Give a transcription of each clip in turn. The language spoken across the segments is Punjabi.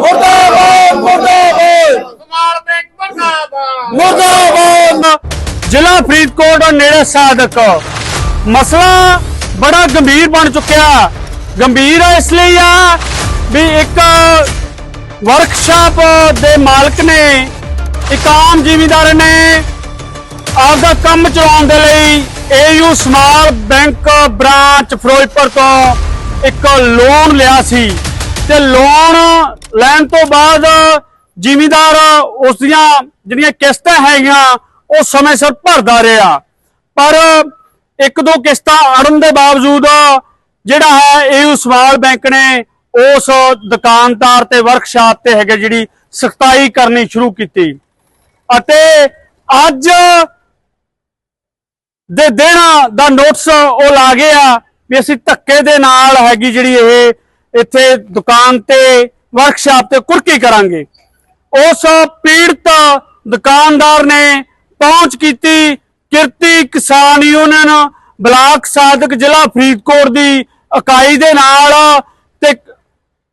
ਮੁਰਦਾਬਾਦ ਮੁਰਦਾਬਾਦ। ਸਮਾਲ ਬੈਂਕ ਮਰਦਾਬਾਦ। ਮੁਰਦਾਬਾਦ ਜ਼ਿਲ੍ਹਾ ਫਰੀਦਕੋਟ ਨੇੜੇ ਸਾਦਕ। ਮਸਲਾ ਬੜਾ ਗੰਭੀਰ ਬਣ ਚੁੱਕਿਆ। ਗੰਭੀਰ ਇਸ ਲਈ ਆ ਵੀ ਇੱਕ ਵਰਕਸ਼ਾਪ ਦੇ ਮਾਲਕ ਨੇ, ਇੱਕ ਆਮ ਜ਼ਿਮੀਂਦਾਰ ਨੇ ਆਪਦਾ ਕੰਮ ਚਲਾਉਣ ਦੇ ਲਈ AU small bank branch Firozpur ਤੋਂ ਇੱਕ ਲੋਨ ਲਿਆ ਸੀ। ਤੇ ਲੋਨ ਲੈਣ ਤੋਂ ਬਾਅਦ ਜ਼ਿਮੀਦਾਰ ਉਸ ਦੀਆਂ ਜਿਹੜੀਆਂ ਕਿਸ਼ਤਾਂ ਹੈਗੀਆਂ, ਉਹ ਸਮੇਂ ਸਿਰ ਭਰਦਾ ਰਿਹਾ। ਪਰ ਇੱਕ ਦੋ ਕਿਸ਼ਤਾਂ ਅੜਨ ਦੇ ਬਾਵਜੂਦ ਜਿਹੜਾ ਹੈ, ਇਹ ਸਮਾਲ ਬੈਂਕ ਨੇ ਉਸ ਦੁਕਾਨਦਾਰ ਤੇ ਵਰਕਸ਼ਾਪ ਤੇ ਹੈਗੇ ਜਿਹੜੀ ਸਖਤਾਈ ਕਰਨੀ ਸ਼ੁਰੂ ਕੀਤੀ। ਅਤੇ ਅੱਜ ਦੇ ਦੇਣਾ ਦਾ ਨੋਟਿਸ ਉਹ ਲਾ ਗਏ ਆ ਵੀ ਅਸੀਂ ਧੱਕੇ ਦੇ ਨਾਲ ਹੈਗੀ ਜਿਹੜੀ ਇਹ, ਇੱਥੇ ਦੁਕਾਨ ਤੇ ਵਰਕਸ਼ਾਪ ਤੇ ਕੁਰਕੀ ਕਰਾਂਗੇ। ਉਸ ਪੀੜਤ ਦੁਕਾਨਦਾਰ ਨੇ ਪਹੁੰਚ ਕੀਤੀ ਕਿਰਤੀ ਕਿਸਾਨ ਯੂਨੀਅਨ, ਬਲਾਕ ਸਾਧਕ ਜ਼ਿਲ੍ਹਾ ਫਰੀਦਕੋਟ ਦੀ ਇਕਾਈ ਦੇ ਨਾਲ ਤੇ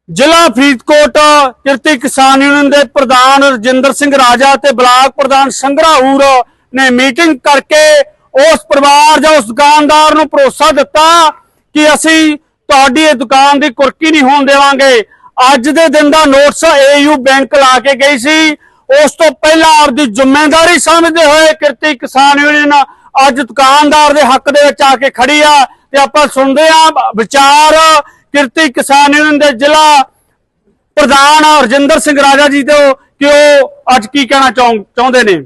ਜ਼ਿਲ੍ਹਾ ਫਰੀਦਕੋਟ ਕਿਰਤੀ ਕਿਸਾਨ ਯੂਨੀਅਨ ਦੇ ਪ੍ਰਧਾਨ ਰਜਿੰਦਰ ਸਿੰਘ ਰਾਜਾ ਤੇ ਬਲਾਕ ਪ੍ਰਧਾਨ ਸੰਗਰਾਹੂਰ ਨੇ ਮੀਟਿੰਗ ਕਰਕੇ ਉਸ ਪਰਿਵਾਰ ਜਾਂ ਉਸ ਦੁਕਾਨਦਾਰ ਨੂੰ ਭਰੋਸਾ ਦਿੱਤਾ ਕਿ ਅਸੀਂ ਤੁਹਾਡੀ ਇਹ ਦੁਕਾਨ ਦੀ ਕੁਰਕੀ ਨਹੀਂ ਹੋਣ ਦੇਵਾਂਗੇ। ਅੱਜ ਦੇ ਦਿਨ ਦਾ ਨੋਟਿਸ ਏਯੂ ਬੈਂਕ ਲਾ ਕੇ ਗਈ ਸੀ। ਉਸ ਤੋਂ ਪਹਿਲਾਂ ਆਪਦੀ ਜ਼ਿੰਮੇਵਾਰੀ ਸਮਝਦੇ ਹੋਏ ਕਿਰਤੀ ਕਿਸਾਨ ਯੂਨੀਅਨ ਅੱਜ ਦੁਕਾਨਦਾਰ ਦੇ ਹੱਕ ਦੇ ਵਿੱਚ ਆ ਕੇ ਖੜੀ ਆ ਤੇ ਆਪਾਂ ਸੁਣਦੇ ਆ ਵਿਚਾਰ ਕਿਰਤੀ ਕਿਸਾਨ ਯੂਨੀਅਨ ਦੇ ਜ਼ਿਲ੍ਹਾ ਪ੍ਰਧਾਨ ਰਜਿੰਦਰ ਸਿੰਘ ਰਾਜਾ ਜੀ ਤੋਂ ਕਿ ਉਹ ਅੱਜ ਕੀ ਕਹਿਣਾ ਚਾਹੁੰ- ਚਾਹੁੰਦੇ ਨੇ।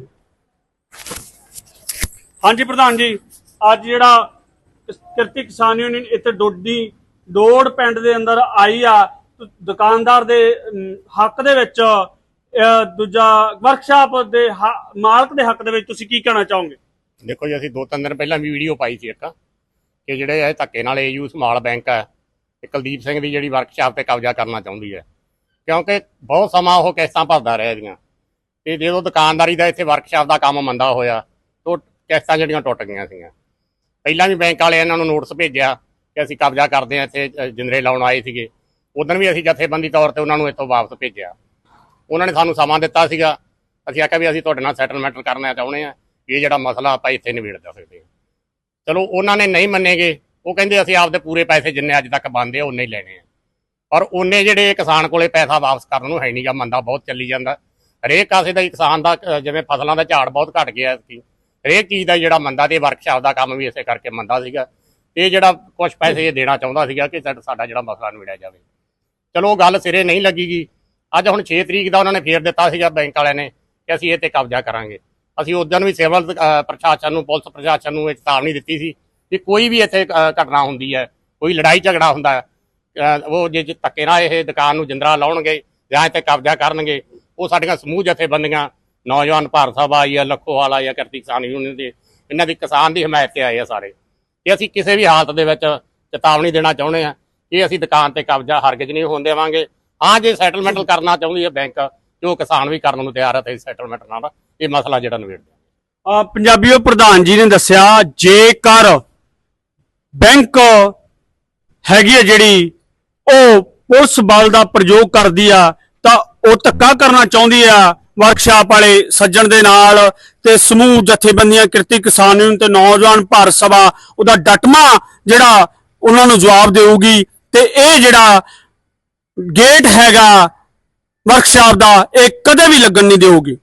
ਹਾਂਜੀ ਪ੍ਰਧਾਨ ਜੀ, ਅੱਜ ਜਿਹੜਾ ਕਿਰਤੀ ਕਿਸਾਨ ਯੂਨੀਅਨ ਇੱਥੇ ਡੋਡੀ ਡੋੜ ਪਿੰਡ ਦੇ ਅੰਦਰ ਆਈ ਆ ਦੁਕਾਨਦਾਰ ਦੇ ਹੱਕ ਦੇ ਵਿੱਚ ਦੂਜਾ ਵਰਕਸ਼ਾਪ ਦੇ ਮਾਲਕ ਦੇ ਹੱਕ ਦੇ ਵਿੱਚ ਤੁਸੀਂ ਕੀ ਕਹਿਣਾ ਚਾਹੋਗੇ? ਦੇਖੋ ਜੀ ਅਸੀਂ ਦੋ ਤਿੰਨ ਦਿਨ ਪਹਿਲਾਂ ਵੀ ਵੀਡੀਓ ਪਾਈ ਸੀ ਇੱਕ ਕਿ ਜਿਹੜੇ ਇਹ ਧੱਕੇ ਨਾਲ ਏਯੂ ਸਮਾਲ ਬੈਂਕ ਹੈ ਇਹ ਕੁਲਦੀਪ ਸਿੰਘ ਦੀ ਜਿਹੜੀ ਵਰਕਸ਼ਾਪ ਤੇ ਕਬਜ਼ਾ ਕਰਨਾ ਚਾਹੁੰਦੀ ਹੈ। ਕਿਉਂਕਿ ਬਹੁਤ ਸਮਾਂ ਉਹ ਕਿਸ਼ਤਾਂ ਭਰਦਾ ਰਿਹਾ ਇਹਦੀਆਂ। ਤੇ ਜਦੋਂ ਦੁਕਾਨਦਾਰੀ ਦਾ ਇੱਥੇ ਵਰਕਸ਼ਾਪ ਦਾ ਕੰਮ ਮੰਦਾ ਹੋਇਆ ਤੋਂ ਕਿਸ਼ਤਾਂ ਜਿਹੜੀਆਂ ਟੁੱਟ ਗਈਆਂ ਸੀਗੀਆਂ। ਪਹਿਲਾਂ ਵੀ ਬੈਂਕ ਵਾਲੇ ਇਹਨਾਂ ਨੂੰ ਨੋਟਿਸ ਭੇਜਿਆ ਕਿ ਅਸੀਂ ਕਬਜ਼ਾ ਕਰਦੇ ਹਾਂ ਇੱਥੇ ਅ, ਲਾਉਣ ਆਏ ਸੀਗੇ। ਉਦੋਂ ਵੀ ਅਸੀਂ ਜਥੇਬੰਦੀ ਤੌਰ ਤੇ ਉਹਨਾਂ ਨੂੰ ਇੱਥੋਂ ਵਾਪਸ ਭੇਜਿਆ। ਉਹਨਾਂ ਨੇ ਸਾਨੂੰ ਸਮਾਂ ਦਿੱਤਾ ਸੀਗਾ। ਅਸੀਂ ਆਖਿਆ ਵੀ ਅਸੀਂ ਤੁਹਾਡੇ ਨਾਲ ਸੈਟਲਮੈਂਟ ਕਰਨਾ ਚਾਹੁੰਦੇ ਆ ਇਹ ਜਿਹੜਾ ਮਸਲਾ ਆਪਾਂ ਇੱਥੇ ਨਿਬੇੜ ਦੇ ਸਕਦੇ ਹਾਂ। ਚਲੋ, ਉਹਨਾਂ ਨੇ ਨਹੀਂ ਮੰਨੇਗੇ। ਉਹ ਕਹਿੰਦੇ ਅਸੀਂ ਆਪਦੇ ਪੂਰੇ ਪੈਸੇ ਜਿੰਨੇ ਅੱਜ ਤੱਕ ਬੰਦੇ ਆ ਉਨੇ ਹੀ ਲੈਣੇ ਆ। ਪਰ ਉਹਨੇ ਜਿਹੜੇ ਕਿਸਾਨ ਕੋਲੇ ਪੈਸਾ ਵਾਪਸ ਕਰਨ ਨੂੰ ਹੈ ਨਹੀਂਗਾ ਮੰਦਾ ਬਹੁਤ ਚੱਲੀ ਜਾਂਦਾ। ਹਰੇਕ ਕਾਸੇ ਦਾ ਕਿਸਾਨ ਦਾ ਜਿਵੇਂ ਫਸਲਾਂ ਦਾ ਝਾੜ ਬਹੁਤ ਘਟ ਗਿਆ ਸੀ। ਹਰੇਕ ਚੀਜ਼ ਦਾ ਜਿਹੜਾ ਮੰਦਾ ਤੇ ਵਰਕਸ਼ਾਪ ਦਾ ਕੰਮ ਵੀ ਇਸੇ ਕਰਕੇ ਮੰਦਾ ਸੀਗਾ। ਇਹ ਜਿਹੜਾ ਕੁਝ ਪੈਸੇ ਇਹ ਦੇਣਾ ਚਾਹੁੰਦਾ ਸੀਗਾ ਕਿ ਸਾਡਾ ਸਾਡਾ ਜਿਹੜਾ ਮਸਲਾ ਨਿਬੜਿਆ ਜਾਵੇ। ਚਲੋ ਗੱਲ ਸਿਰੇ ਨਹੀਂ ਲੱਗੀਗੀ। ਅੱਜ ਹੁਣ 6 ਤਰੀਕ ਦਾ ਉਹਨਾਂ ਨੇ ਫੇਰ ਦਿੱਤਾ ਸੀਗਾ ਬੈਂਕ ਵਾਲਿਆਂ ਨੇ ਕਿ ਅਸੀਂ ਇਹ ਤੇ ਕਬਜ਼ਾ ਕਰਾਂਗੇ। ਅਸੀਂ ਉਦੋਂ ਵੀ ਸਿਵਲ ਪ੍ਰਸ਼ਾਸਨ ਨੂੰ, ਪੁਲਿਸ ਪ੍ਰਸ਼ਾਸਨ ਨੂੰ ਇਹ ਚੇਤਾਵਨੀ ਦਿੱਤੀ ਸੀ ਕਿ ਕੋਈ ਵੀ ਇੱਥੇ ਘਟਨਾ ਹੁੰਦੀ ਹੈ, ਕੋਈ ਲੜਾਈ ਝਗੜਾ ਹੁੰਦਾ ਹੈ ਉਹ ਜੇ ਧੱਕੇ ਨਾਲ ਇਹ ਦੁਕਾਨ ਨੂੰ ਜਿੰਦਰਾ ਲਾਉਣਗੇ ਜਾਂ ਇੱਥੇ ਕਬਜ਼ਾ ਕਰਨਗੇ, ਉਹ ਸਾਡੀਆਂ ਸਮੂਹ ਜਥੇਬੰਦੀਆਂ, ਨੌਜਵਾਨ ਭਾਰਤ ਸਭਾ ਆਈ ਆ ਲੱਖੋਵਾਲ ਆਈ ਆ ਕਿਰਤੀ ਕਿਸਾਨ ਯੂਨੀਅਨ ਦੇ, ਇਹਨਾਂ ਦੀ ਕਿਸਾਨ ਦੀ ਹਮਾਇਤ ਤੇ ਆਏ ਆ ਸਾਰੇ। ਕਿ ਅਸੀਂ ਕਿਸੇ ਵੀ ਹਾਲਤ ਦੇ ਵਿੱਚ ਚੇਤਾਵਨੀ ਦੇਣਾ ਚਾਹੁੰਦੇ ਆ ਕਿ ਅਸੀਂ ਦੁਕਾਨ ਤੇ ਕਬਜ਼ਾ ਹਰਗਿਜ਼ ਨਹੀਂ ਹੋਣ ਦੇਵਾਂਗੇ। ਹਾਂ ਜੇ ਸੈਟਲਮੈਂਟ ਕਰਨਾ ਚਾਹੁੰਦੀ ਹੈ ਬੈਂਕ ਜੋ ਕਿਸਾਨ ਵੀ ਕਰਨ ਨੂੰ ਤਿਆਰ ਹੈ ਤੇ ਸੈਟਲਮੈਂਟ ਨਾਲ ਇਹ ਮਸਲਾ ਜਿਹੜਾ ਨਿਬੇੜ ਅਹ ਪੰਜਾਬੀਓ ਪ੍ਰਧਾਨ ਜੀ ਨੇ ਦੱਸਿਆ ਜੇਕਰ ਬੈਂਕ ਹੈਗੀ ਹੈ ਜਿਹੜੀ ਉਹ ਪੁਲਿਸ ਬਲ ਦਾ ਪ੍ਰਯੋਗ ਕਰਦੀ ਆ ਤਾਂ ਉਹ ਧੱਕਾ ਕਰਨਾ ਚਾਹੁੰਦੀ ਆ ਵਰਕਸ਼ਾਪ ਵਾਲੇ ਸੱਜਣ ਦੇ ਨਾਲ ਤੇ ਸਮੂਹ ਜਥੇਬੰਦੀਆਂ ਕਿਰਤੀ ਕਿਸਾਨ ਯੂਨੀਅਨ ਤੇ ਨੌਜਵਾਨ ਭਾਰਤ ਸਭਾ ਉਹਦਾ ਡਟਮਾ ਜਿਹੜਾ ਉਹਨਾਂ ਨੂੰ ਜਵਾਬ ਦੇਊਗੀ ਤੇ ਇਹ ਜਿਹੜਾ ਗੇਟ ਹੈਗਾ ਵਰਕਸ਼ਾਪ ਦਾ ਇਹ ਕਦੇ ਵੀ ਲੱਗਣ ਨਹੀਂ ਦੇਊਗੀ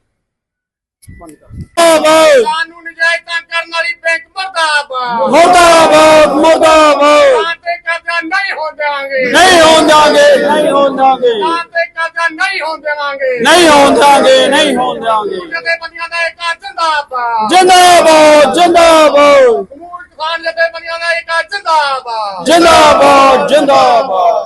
ਕਾਨੂੰਨ ਨਜਾਇਜ਼ਾਂ ਕਰਨ ਵਾਲੀ ਬੈਂਕ ਮਰਦਾਬਾਦ। ਮੁਰਦਾਬਾਦ ਮੁਰਦਾਬਾਦ। ਕਾਂ ਤੇ ਕਬਜ਼ਾ ਨਹੀਂ ਹੋ ਜਾਵਾਂਗੇ ਨਹੀਂ ਹੋਣ ਦਾਂਗੇ ਨਹੀਂ ਤੇ ਨਹੀਂ ਹੋਣ ਦੇਵਾਂਗੇ। ਨਹੀਂ ਹੋਣ ਦਾਂਗੇ ਨਹੀਂ ਹੋਣ ਦਾਂਗੇ ਜਥੇਬੰਦੀਆਂ ਦਾ ਇੱਕ ਜਿੰਦਾਬਾਦ। ਜਿੰਦਾਬਾਦ ਜਿੰਦਾਬਾਦ। ਸਮੂਹ ਕਿਸਾਨ ਦਾ ਇੱਕ ਜਿੰਦਾਬਾਦ। ਜਿੰਦਾਬਾਦ ਜਿੰਦਾਬਾਦ।